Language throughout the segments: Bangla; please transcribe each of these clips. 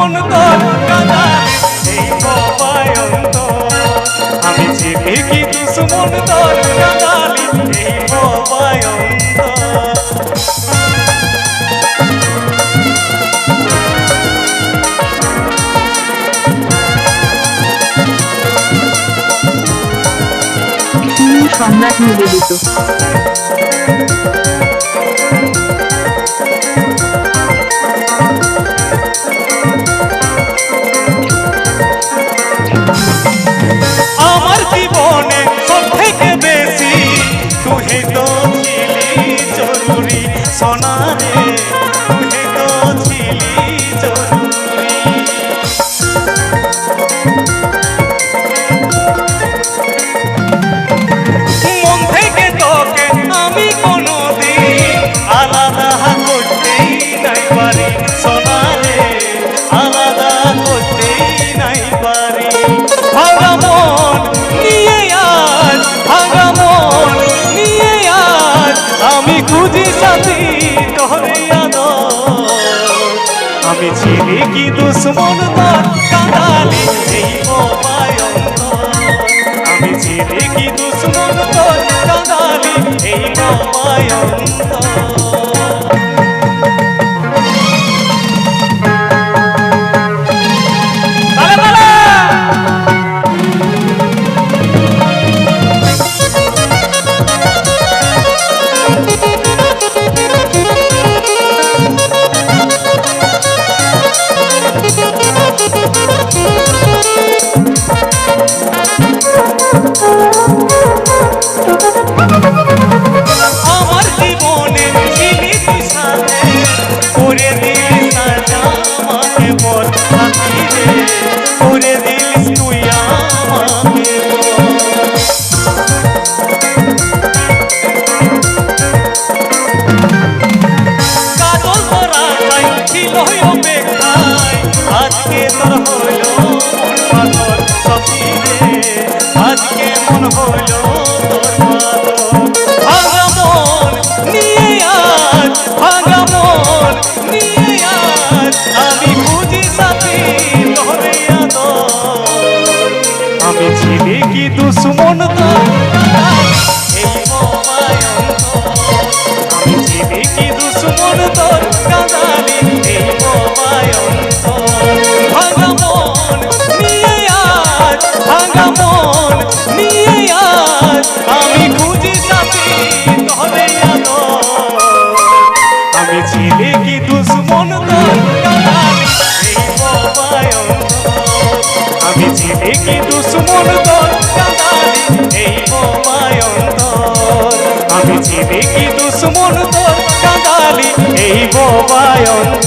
দুশ্মন তোর কাদালি এই ববায়ন্ত আমি ছিলে কি দুশ্মন তোর সম্রাট নিবেদিত। আমি ছিলি কি দুশ্মন তোর কাঁদালি এই মোবায়ন্ত আমি ছিলে কি দুশ্মন তোর অপেক্ষায়। আজকে তোর হলো মন পাগল সখী রে আজকে মন হলো তোর পাগল। ভাঙা মন নিয়ে আজ, ভাঙা মন নিয়ে আজ। আমি খুঁজি সাথী তোরে আমি ছিলে কি দুশ্মন তোর ছিলে কি দুশ্মন আমি ছিলে কি দুশ্মন এই আমি ছিলে কি দুশ্মন তোর কাদালি এই মোবায়ন্ত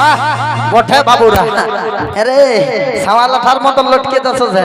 বাহ বাবুরা। আরে সামাল লাঠার মতন লটকে দশ যে।